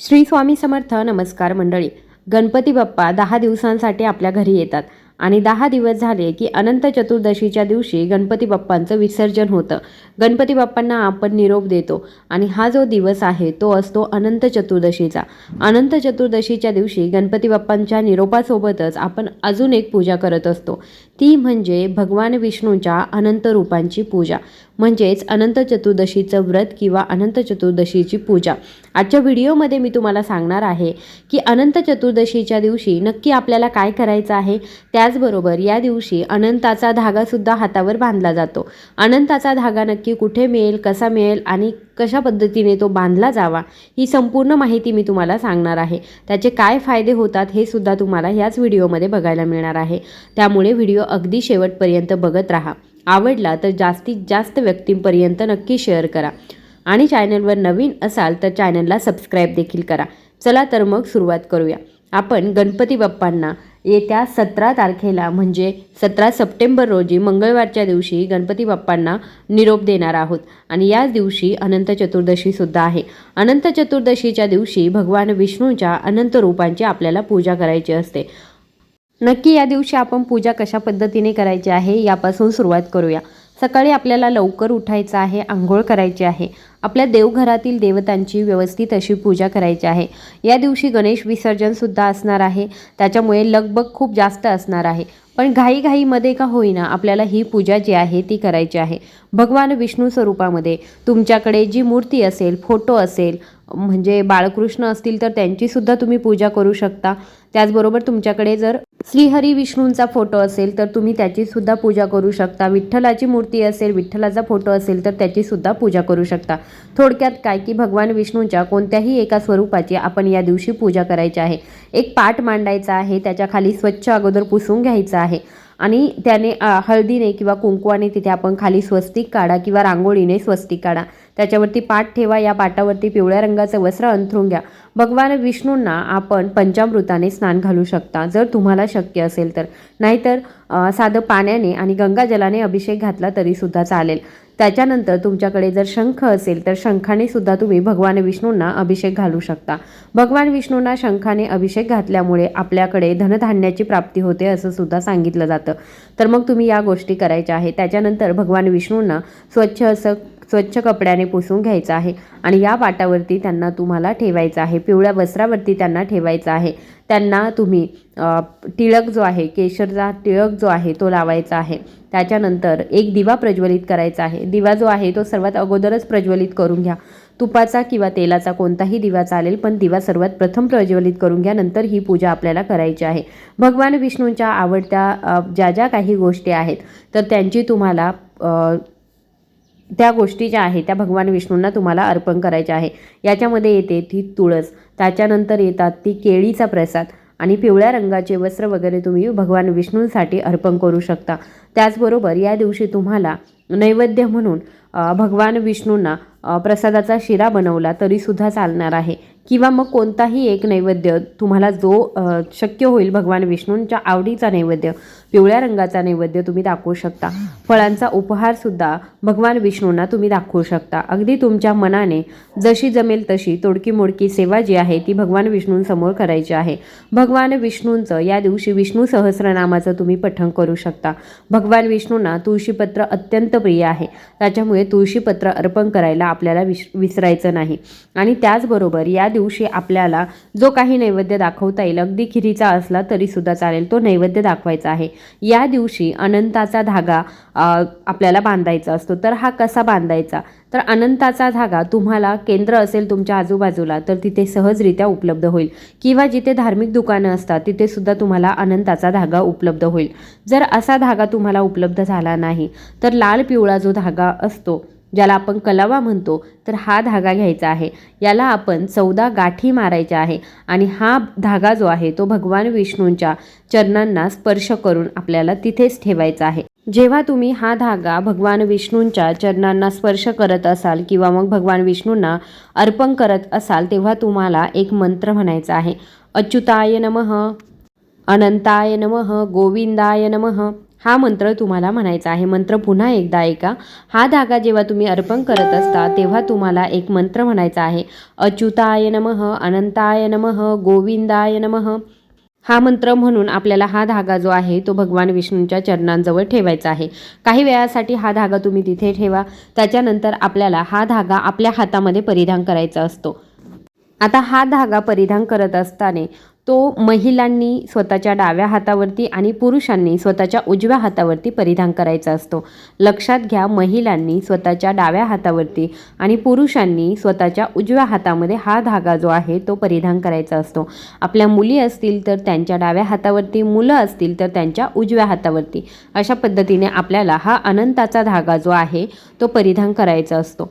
श्री स्वामी समर्थ नमस्कार मंडळी. गणपती बाप्पा दहा दिवसांसाठी आपल्या घरी येतात आणि दहा दिवस झाले की अनंत चतुर्दशीच्या दिवशी गणपती बाप्पांचं विसर्जन होतं. गणपती बाप्पांना आपण निरोप देतो आणि हा जो दिवस आहे तो असतो अनंत चतुर्दशीचा. अनंत चतुर्दशीच्या दिवशी गणपती बाप्पांच्या निरोपासोबतच आपण अजून एक पूजा करत असतो. ती म्हणजे भगवान विष्णूच्या अनंत रूपांची पूजा. म्हणजेच अनंत चतुर्दशीचं व्रत किंवा अनंत चतुर्दशीची पूजा. आजच्या व्हिडिओमध्ये मी तुम्हाला सांगणार आहे की अनंत चतुर्दशीच्या दिवशी नक्की आपल्याला काय करायचं आहे? त्याचबरोबर या दिवशी अनंताचा धागासुद्धा हातावर बांधला जातो. अनंताचा धागा नक्की कुठे मिळेल कसा मिळेल आणि कशा पद्धतीने तो बांधला जावा ही संपूर्ण माहिती मी तुम्हाला सांगणार आहे. त्याचे काय फायदे होतात हे सुद्धा तुम्हाला याच व्हिडिओमध्ये बघायला मिळणार आहे. त्यामुळे व्हिडिओ अगदी शेवटपर्यंत बघत राहा. आवडला तर जास्तीत जास्त व्यक्तींपर्यंत नक्की शेअर करा. आणि चॅनलवर नवीन असाल तर चॅनलला सबस्क्राईब देखील करा. चला तर मग सुरुवात करूया. आपण गणपती बाप्पांना येत्या सतरा तारखेला म्हणजे सतरा सप्टेंबर रोजी मंगळवारच्या दिवशी गणपती बाप्पांना निरोप देणार आहोत. आणि याच दिवशी अनंत चतुर्दशीसुद्धा आहे. अनंत चतुर्दशीच्या दिवशी भगवान विष्णूच्या अनंत रूपांची आपल्याला पूजा करायची असते. नक्की या दिवशी आपण पूजा कशा पद्धतीने करायची आहे यापासून सुरुवात करूया. सकाळी आपल्याला लवकर उठायचं आहे आंघोळ करायची आहे. आपल्या देवघरातील देवतांची व्यवस्थित अशी पूजा करायची आहे. या दिवशी गणेश विसर्जनसुद्धा असणार आहे. त्याच्यामुळे लगबग खूप जास्त असणार आहे. पण घाईघाईमध्ये का होईना आपल्याला ही पूजा जी आहे ती करायची आहे. भगवान विष्णू स्वरूपामध्ये तुमच्याकडे जी मूर्ती असेल फोटो असेल म्हणजे बाळकृष्ण असतील तर त्यांचीसुद्धा तुम्ही पूजा करू शकता. त्याचबरोबर तुमच्याकडे जर श्रीहरी विष्णूंचा फोटो असेल तर तुम्ही त्याचीसुद्धा पूजा करू शकता. विठ्ठलाची मूर्ती असेल विठ्ठलाचा फोटो असेल तर त्याचीसुद्धा पूजा करू शकता. थोडक्यात काय की भगवान विष्णूंच्या कोणत्याही एका स्वरूपाची आपण या दिवशी पूजा करायची आहे. एक पाठ मांडायचा आहे त्याच्याखाली स्वच्छ अगोदर पुसून घ्यायचं आहे. आणि त्याने हळदीने किंवा कुंकवाने तिथे आपण खाली स्वस्तिक काढा किंवा रांगोळीने स्वस्तिक काढा. त्याच्यावरती पाठ ठेवा या पाटावरती पिवळ्या रंगाचं वस्त्र अंथरून घ्या. भगवान विष्णूंना आपण पंचामृताने स्नान घालू शकता जर तुम्हाला शक्य असेल तर. नाहीतर साधं पाण्याने आणि गंगाजलाने अभिषेक घातला तरीसुद्धा चालेल. त्याच्यानंतर तुमच्याकडे जर शंख असेल तर शंखाने सुद्धा तुम्ही भगवान विष्णूंना अभिषेक घालू शकता. भगवान विष्णूंना शंखाने अभिषेक घातल्यामुळे आपल्याकडे धनधान्याची प्राप्ती होते असं सुद्धा सांगितलं जातं. तर मग तुम्ही या गोष्टी करायच्या आहे त्याच्यानंतर भगवान विष्णूंना स्वच्छ असं स्वच्छ कपड्याने पुसून घ्यायचं आहे. आणि या पाटावरती त्यांना तुम्हाला ठेवायचं आहे. पिवळ्या वस्त्रावरती त्यांना ठेवायचं आहे. त्यांना तुम्ही टिळक जो आहे केशरचा टिळक जो आहे तो लावायचा आहे. त्याच्यानंतर एक दिवा प्रज्वलित करायचा आहे. दिवा जो आहे तो सर्वात अगोदरच प्रज्वलित करून घ्या. तुपाचा किंवा तेलाचा कोणताही दिवा चालेल पण दिवा सर्वात प्रथम प्रज्वलित करून घ्या. नंतर ही पूजा आपल्याला करायची आहे. भगवान विष्णूंच्या आवडत्या ज्या ज्या काही गोष्टी आहेत तर त्यांची तुम्हाला त्या गोष्टी ज्या आहेत त्या भगवान विष्णूंना तुम्हाला अर्पण करायच्या आहे. याच्यामध्ये येते ती तुळस त्याच्यानंतर येतात ती केळीचा प्रसाद आणि पिवळ्या रंगाचे वस्त्र वगैरे तुम्ही भगवान विष्णूंसाठी अर्पण करू शकता. त्याचबरोबर या दिवशी तुम्हाला नैवेद्य म्हणून भगवान विष्णूंना प्रसादाचा शिरा बनवला तरीसुद्धा चालणार आहे. किंवा मग कोणताही एक नैवेद्य तुम्हाला जो शक्य होईल भगवान विष्णूंच्या आवडीचा नैवेद्य पिवळ्या रंगाचा नैवेद्य तुम्ही दाखवू शकता. फळांचा उपहारसुद्धा भगवान विष्णूंना तुम्ही दाखवू शकता. अगदी तुमच्या मनाने जशी जमेल तशी तोडकी मोडकी सेवा जी आहे ती भगवान विष्णूंसमोर करायची आहे. भगवान विष्णूंचं या दिवशी विष्णू सहस्रनामाचं तुम्ही पठण करू शकता. भगवान विष्णूंना तुळशीपत्र अत्यंत प्रिय आहे. त्याच्यामुळे तुळशीपत्र अर्पण करायला आपल्याला विस विसरायचं नाही. आणि त्याचबरोबर या दिवशी आपल्याला जो काही नैवेद्य दाखवता येईल अगदी खिरीचा असला तरीसुद्धा चालेल तो नैवेद्य दाखवायचा आहे. या दिवशी अनंताचा धागा आपल्याला बांधायचा असतो. तर हा कसा बांधायचा? तर अनंताचा धागा तुम्हाला केंद्र असेल तुमच्या आजूबाजूला तर तिथे सहजरित्या उपलब्ध होईल. किंवा जिथे धार्मिक दुकानं असतात तिथे सुद्धा तुम्हाला अनंताचा धागा उपलब्ध होईल. जर असा धागा तुम्हाला उपलब्ध झाला नाही तर लाल पिवळा जो धागा असतो ज्याला आपण कलावा म्हणतो तर हा धागा घ्यायचा आहे. याला आपण चौदा गाठी मारायच्या आहे आणि हा धागा जो आहे तो भगवान विष्णूंच्या चरणांना स्पर्श करून आपल्याला तिथेच ठेवायचा आहे. जेव्हा तुम्ही हा धागा भगवान विष्णूंच्या चरणांना स्पर्श करत असाल किंवा मग भगवान विष्णूंना अर्पण करत असाल तेव्हा तुम्हाला एक मंत्र म्हणायचा आहे. अच्युताय नमः अनंताय नमः गोविंदाय नमः. हा मंत्र तुम्हाला म्हणायचा आहे. मंत्र पुन्हा एकदा ऐका. हा धागा जेव्हा तुम्ही अर्पण करत असता तेव्हा तुम्हाला एक मंत्र म्हणायचा आहे. अच्युताय नम अनंताय नम गोविंदाय नम. हा मंत्र म्हणून आपल्याला हा धागा जो आहे तो भगवान विष्णूंच्या चरणांजवळ ठेवायचा आहे. काही वेळासाठी हा धागा तुम्ही तिथे ठेवा. त्याच्यानंतर आपल्याला हा धागा आपल्या हातामध्ये परिधान करायचा असतो. आता हा धागा परिधान करत असताना तो महिलांनी स्वतःच्या डाव्या हातावरती आणि पुरुषांनी स्वतःच्या उजव्या हातावरती परिधान करायचा असतो. लक्षात घ्या महिलांनी स्वतःच्या डाव्या हातावरती आणि पुरुषांनी स्वतःच्या उजव्या हातामध्ये हा धागा जो आहे तो परिधान करायचा असतो. आपल्या मुली असतील तर त्यांच्या डाव्या हातावरती मुलं असतील तर त्यांच्या उजव्या हातावरती. अशा पद्धतीने आपल्याला हा अनंताचा धागा जो आहे तो परिधान करायचा असतो.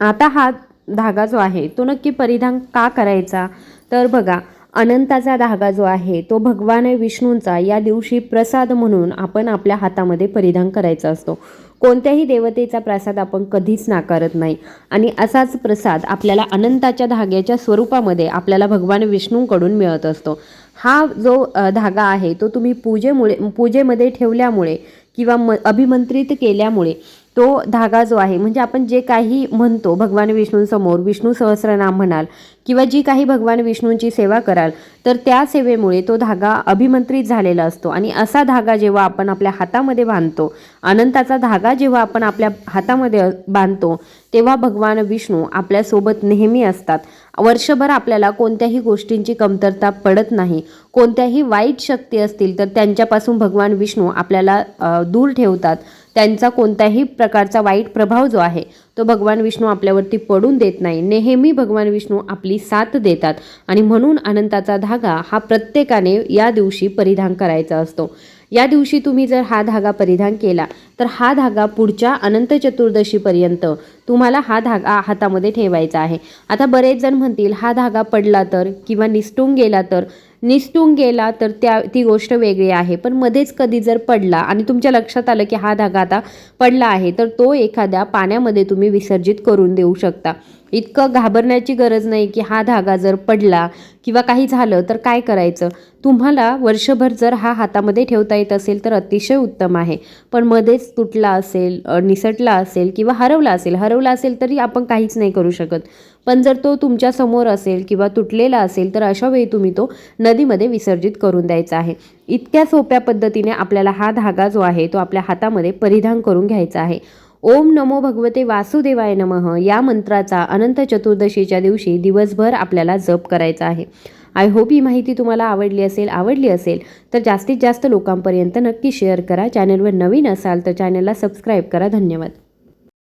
आता हा धागा जो आहे तो नक्की परिधान का करायचा? तर बघा अनंताचा धागा जो आहे तो भगवान विष्णूंचा या दिवशी प्रसाद म्हणून आपण आपल्या हातामध्ये परिधान करायचा असतो. कोणत्याही देवतेचा प्रसाद आपण कधीच नाकारत नाही. आणि असाच प्रसाद आपल्याला अनंताच्या धाग्याच्या स्वरूपामध्ये आपल्याला भगवान विष्णूंकडून मिळत असतो. हा जो धागा आहे तो तुम्ही पूजेमुळे पूजेमध्ये ठेवल्यामुळे किंवा म अभिमंत्रित केल्यामुळे तो धागा जो आहे म्हणजे आपण जे काही म्हणतो भगवान विष्णूंसमोर विष्णू सहस्रनाम म्हणाल किंवा जी काही भगवान विष्णूंची सेवा कराल तर त्या सेवेमुळे तो धागा अभिमंत्रित झालेला असतो. आणि असा धागा जेव्हा आपण आपल्या हातामध्ये बांधतो अनंताचा धागा जेव्हा आपण आपल्या हातामध्ये बांधतो तेव्हा भगवान विष्णू आपल्यासोबत नेहमी असतात. वर्षभर आपल्याला कोणत्याही गोष्टींची कमतरता पडत नाही. कोणत्याही वाईट शक्ती असतील तर त्यांच्यापासून भगवान विष्णू आपल्याला दूर ठेवतात. त्यांचा कोणत्याही प्रकारचा वाईट प्रभाव जो आहे तो भगवान विष्णू आपल्यावरती पडून देत नाही. नेहमी भगवान विष्णू आपली साथ देतात आणि म्हणून अनंताचा धागा हा प्रत्येकाने या दिवशी परिधान करायचा असतो. या दिवशी तुम्ही जर हा धागा परिधान केला तर हा धागा पुढच्या अनंत चतुर्दशीपर्यंत तुम्हाला हा धागा हातामध्ये ठेवायचा आहे. आता बरेच जण म्हणतील हा धागा पडला तर किंवा निसटून गेला तर निसटून गेला तर त्या ती गोष्ट वेगळी आहे. पण मध्येच कधी जर पडला आणि तुमच्या लक्षात आलं की हा धागा आता पडला आहे तर तो एखाद्या पाण्यामध्ये तुम्ही विसर्जित करून देऊ शकता. इतकं घाबरण्याची गरज नाही की हा धागा जर पडला किंवा काही झालं तर काय करायचं? तुम्हाला वर्षभर जर हा हातामध्ये ठेवता येत असेल तर अतिशय उत्तम आहे. पण मध्येच तुटला असेल निसटला असेल किंवा हरवला असेल हरवला असेल तरी आपण काहीच नाही करू शकत. पण जर तो तुमच्यासमोर असेल किंवा तुटलेला असेल तर अशा वेळी तुम्ही तो नदीमध्ये विसर्जित करून द्यायचा आहे. इतक्या सोप्या पद्धतीने आपल्याला हा धागा जो आहे तो आपल्या हातामध्ये परिधान करून घ्यायचा आहे. ओम नमो भगवते वासुदेवाय नमः या मंत्राचा अनंत चतुर्दशीच्या दिवशी दिवसभर आपल्याला जप करायचा आहे. आय होप ही माहिती तुम्हाला आवडली असेल आवडली असेल तर जास्तीत जास्त लोकांपर्यंत नक्की शेअर करा. चॅनलवर नवीन असाल तर चॅनलला सबस्क्राईब करा. धन्यवाद.